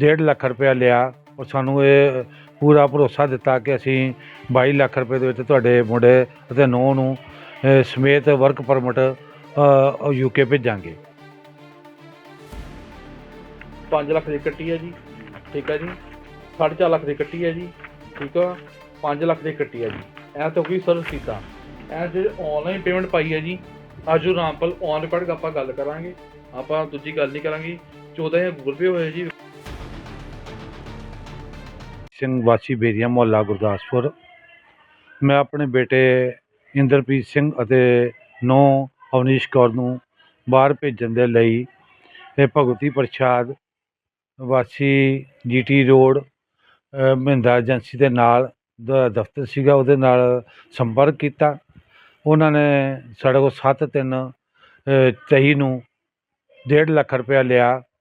1.5 ਲੱਖ ਰੁਪਇਆ ਲਿਆ ਔਰ ਸਾਨੂੰ ਇਹ ਪੂਰਾ ਭਰੋਸਾ ਦਿੱਤਾ ਕਿ ਅਸੀਂ 22 ਲੱਖ ਰੁਪਏ ਦੇ ਵਿੱਚ ਤੁਹਾਡੇ ਮੁੰਡੇ ਅਤੇ ਨੂੰਹ ਨੂੰ ਸਮੇਤ ਵਰਕ ਪਰਮਿਟ ਯੂਕੇ ਭੇਜਾਂਗੇ। 5 ਲੱਖ ਦੀ ਕੱਟੀ ਹੈ ਜੀ, ਠੀਕ ਹੈ ਜੀ। 4.5 ਲੱਖ ਦੀ ਕੱਟੀ ਹੈ ਜੀ, ਠੀਕ ਆ। 5 ਲੱਖ ਦੀ ਕੱਟੀ ਹੈ ਜੀ। ਇਹ ਤਾਂ ਕੋਈ ਸਰ ਰਸੀਦਾਂ ਇਹ ਜੇ ਆਨਲਾਈਨ ਪੇਮੈਂਟ ਪਾਈ ਹੈ ਜੀ, ਅੱਜ ਉਹ ਰਾਮਪਲ ਔਨ ਰਿਕਾਰਡ ਆਪਾਂ ਗੱਲ ਕਰਾਂਗੇ। ਆਪਾਂ ਦੂਜੀ ਗੱਲ ਨਹੀਂ ਕਰਾਂਗੇ। 14000 ਗੂਗਲ ਪੇ ਹੋਇਆ ਜੀ। ਸਿੰਘ ਵਾਸੀ ਬੇਰੀਆ ਮੁਹੱਲਾ ਗੁਰਦਾਸਪੁਰ। ਮੈਂ ਆਪਣੇ ਬੇਟੇ ਇੰਦਰਪ੍ਰੀਤ ਸਿੰਘ ਅਤੇ ਨੌ ਅਵਨੀਸ਼ ਕੌਰ ਨੂੰ ਬਾਹਰ ਭੇਜਣ ਦੇ ਲਈ ਇਹ ਭਗਵਤੀ ਪ੍ਰਸ਼ਾਦ ਵਾਸੀ ਜੀਟੀ ਰੋਡ ਮਹਿੰਦਾ ਏਜੰਸੀ ਦੇ ਨਾਲ ਦਾ ਦਫ਼ਤਰ ਸੀਗਾ, ਉਹਦੇ ਨਾਲ ਸੰਪਰਕ ਕੀਤਾ। ਉਹਨਾਂ ਨੇ ਸਾਡੇ ਕੋਲ 7 3 23 ਨੂੰ 1.5 ਲੱਖ ਰੁਪਇਆ ਲਿਆ।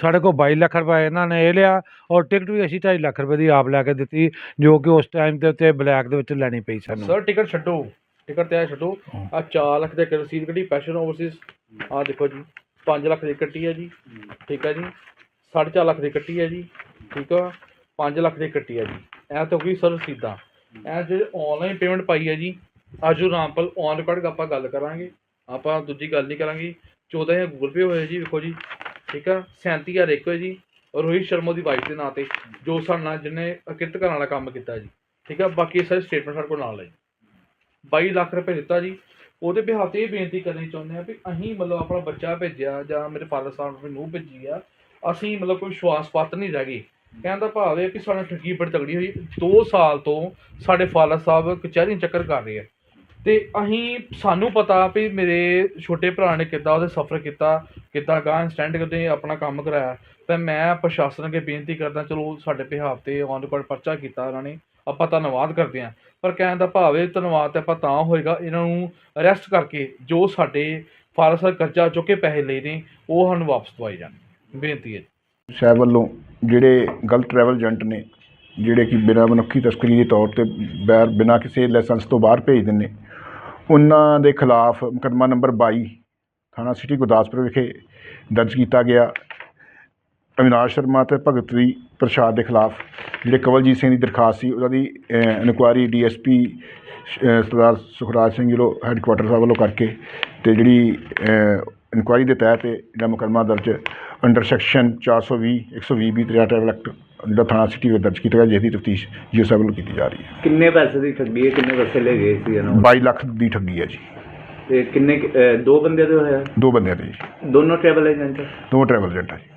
ਸਾਡੇ ਕੋਲ 22 ਲੱਖ ਰੁਪਏ ਇਹਨਾਂ ਨੇ ਇਹ ਲਿਆ ਔਰ ਟਿਕਟ ਵੀ ਅਸੀਂ 2.5 ਲੱਖ ਰੁਪਏ ਦੀ ਆਪ ਲੈ ਕੇ ਦਿੱਤੀ ਜੋ ਕਿ ਉਸ ਟਾਈਮ ਦੇ ਉੱਤੇ ਬਲੈਕ ਦੇ ਵਿੱਚ ਲੈਣੀ ਪਈ ਸਾਨੂੰ। ਸਰ ਟਿਕਟ ਛੱਡੋ। ਟਿਕਟ ਤੇ ਆ ਛੱਡੋ ਆ 4 ਲੱਖ ਦੇ ਰਸੀਦ ਕੱਢੀ ਫੈਸ਼ਨ ਓਵਰਸੀਜ਼ ਆ ਦੇਖੋ ਜੀ 5 ਲੱਖ ਦੀ ਕੱਟੀ ਹੈ ਜੀ ਠੀਕ ਹੈ ਜੀ। 4.5 ਲੱਖ ਦੀ ਕੱਟੀ ਹੈ ਜੀ ਠੀਕ ਆ। 5 ਲੱਖ ਦੀ ਕੱਟੀ ਹੈ ਜੀ। ਇਹ ਤਾਂ ਕੋਈ ਸਰ ਰਸੀਦਾਂ। ਇਹ ਜਿਹੜੇ ਆਨਲਾਈਨ ਪੇਮੈਂਟ ਪਾਈ ਹੈ ਜੀ ਅੱਜ ਉਹ ਰਾਮਪਲ ਔਨ ਰਿਕਾਰਡ ਆਪਾਂ ਗੱਲ ਕਰਾਂਗੇ। ਆਪਾਂ ਦੂਜੀ ਗੱਲ ਨਹੀਂ ਕਰਾਂਗੇ। 14000 ਗੂਗਲ ਪੇ ਹੋਇਆ ਜੀ ਵੇਖੋ ਜੀ। ਠੀਕ ਆ? 37000 ਇੱਕ ਹੋਇਆ ਜੀ ਰੋਹਿਤ ਸ਼ਰਮਾ ਦੀ ਵਾਈਫ ਦੇ ਨਾਂ ਤੇ, ਜੋ ਸਾਡੇ ਨਾਲ, ਜਿਹਨੇ ਅਕਿਰਤ ਕਰਨ ਵਾਲਾ ਕੰਮ ਕੀਤਾ ਜੀ, ਠੀਕ ਆ? ਬਾਕੀ ਸਾਰੇ ਸਟੇਟਮੈਂਟ ਸਾਡੇ ਕੋਲ ਨਾਲ ਹੈ ਜੀ। 22 ਲੱਖ ਰੁਪਏ ਦਿੱਤਾ ਜੀ। ਉਹਦੇ ਬਿਹਾਫ ਤੇ ਇਹ ਬੇਨਤੀ ਕਰਨੀ ਚਾਹੁੰਦੇ ਆ ਵੀ ਅਸੀਂ ਮਤਲਬ ਆਪਣਾ ਬੱਚਾ ਭੇਜਿਆ, ਜਾਂ ਮੇਰੇ ਫਾਦਰ ਸਾਹਿਬ ਨੇ ਨੂੰ ਭੇਜੀ ਆ, ਅਸੀਂ ਮਤਲਬ ਕੋਈ ਵਿਸ਼ਵਾਸ ਪਾਤਰ ਨਹੀਂ ਰਹਿ ਗਏ। ਕਹਿਣ ਦਾ ਭਾਵ ਇਹ ਕਿ ਸਾਡੇ ਨਾਲ ਠੱਗੀ ਬੜੀ ਤਗੜੀ ਹੋਈ 2 ਸਾਲ ਤੋਂ ਸਾਡੇ ਫਾਦਰ ਸਾਹਿਬ ਕਚਹਿਰੀ ਚੱਕਰ ਕਰ ਰਹੇ ਆ। ਅਤੇ ਅਸੀਂ ਸਾਨੂੰ ਪਤਾ ਵੀ ਮੇਰੇ ਛੋਟੇ ਭਰਾ ਨੇ ਕਿੱਦਾਂ ਉਹਦੇ ਸਫਰ ਕੀਤਾ, ਕਿੱਦਾਂ ਗਾਂ ਸਟੈਂਡ ਕਰਦੇ, ਆਪਣਾ ਕੰਮ ਕਰਵਾਇਆ ਤਾਂ ਮੈਂ ਪ੍ਰਸ਼ਾਸਨ ਅੱਗੇ ਬੇਨਤੀ ਕਰਦਾ, ਚਲੋ ਸਾਡੇ ਬਿਹਾਫ ਤੇ ਔਨ ਰਿਕਾਰਡ ਪਰਚਾ ਕੀਤਾ ਉਹਨਾਂ ਨੇ, ਆਪਾਂ ਧੰਨਵਾਦ ਕਰਦੇ ਹਾਂ। ਪਰ ਕਹਿਣ ਦਾ ਭਾਵ ਇਹ ਧੰਨਵਾਦ ਤਾਂ ਆਪਾਂ ਤਾਂ ਹੋਏਗਾ, ਇਹਨਾਂ ਨੂੰ ਅਰੈਸਟ ਕਰਕੇ ਜੋ ਸਾਡੇ ਫਾਰਸ ਕਰਜ਼ਾ ਚੁੱਕ ਕੇ ਪੈਸੇ ਲਏ ਨੇ, ਉਹ ਸਾਨੂੰ ਵਾਪਸ ਦਵਾਏ ਜਾਣ। ਬੇਨਤੀ ਹੈ ਸਾਹਿਬ ਵੱਲੋਂ ਜਿਹੜੇ ਗਲਤ ਟਰੈਵਲ ਏਜੰਟ ਨੇ, ਜਿਹੜੇ ਕਿ ਬਿਨਾਂ ਮਨੁੱਖੀ ਤਸਕਰੀ ਦੇ ਤੌਰ ਤੇ ਬੈਰ, ਬਿਨਾਂ ਕਿਸੇ ਲਾਇਸੈਂਸ ਤੋਂ ਬਾਹਰ ਭੇਜ ਦਿੰਦੇ ਉਹਨਾਂ ਦੇ ਖਿਲਾਫ ਮੁਕੱਦਮਾ ਨੰਬਰ ਬਾਈ ਥਾਣਾ ਸਿਟੀ ਗੁਰਦਾਸਪੁਰ ਵਿਖੇ ਦਰਜ ਕੀਤਾ ਗਿਆ। ਅਵਿਨਾਸ਼ ਸ਼ਰਮਾ ਤੇ ਭਗਤਰੀ ਪ੍ਰਸ਼ਾਦ ਦੇ ਖਿਲਾਫ ਜਿਹੜੇ ਕਵਲਜੀਤ ਸਿੰਘ ਦੀ ਦਰਖਾਸਤ ਸੀ ਉਹਨਾਂ ਦੀ inquiry DSP Sardar Sukhraj Singh ji headquarter ਸਾਹਿਬ ਵੱਲੋਂ ਕਰਕੇ ਤੇ ਜਿਹੜੀ ਇਨਕੁਆਇਰੀ ਦੇ ਤਹਿਤ ਜਿਹੜਾ ਮੁਕੱਦਮਾ ਦਰਜ ਅੰਡਰ ਸੈਕਸ਼ਨ 420 120 ਬੀ ਤ੍ਰਿਆ ਟਰੈਵਲ ਐਕਟ ਜਿਹੜਾ ਥਾਣਾ ਸਿਟੀ ਵਿੱਚ ਦਰਜ ਕੀਤਾ ਗਿਆ ਜਿਸ ਦੀ ਤਫਤੀਸ਼ ਜੀਓ ਸਾਹਿਬ ਵੱਲੋਂ ਕੀਤੀ ਜਾ ਰਹੀ ਹੈ। ਕਿੰਨੇ ਪੈਸੇ ਦੀ ਠੱਗੀ ਹੈ? ਕਿੰਨੇ ਪੈਸੇ ਲੈ ਗਏ ਸੀ ਇਹਨਾਂ 22 ਲੱਖ ਦੀ ਠੱਗੀ ਹੈ ਜੀ। ਤੇ ਕਿੰਨੇ ਕੁ- ਅਹ ਦੋ ਬੰਦੇ ਦੇ ਹੋਇਆ? ਦੋ ਬੰਦਿਆਂ ਦੇ ਜੀ। ਦੋਨੋਂ ਟਰੈਵਲ ਏਜੰਟ ਦੋ ਟਰੈਵਲ ਏਜੰਟ ਹੈ ਜੀ।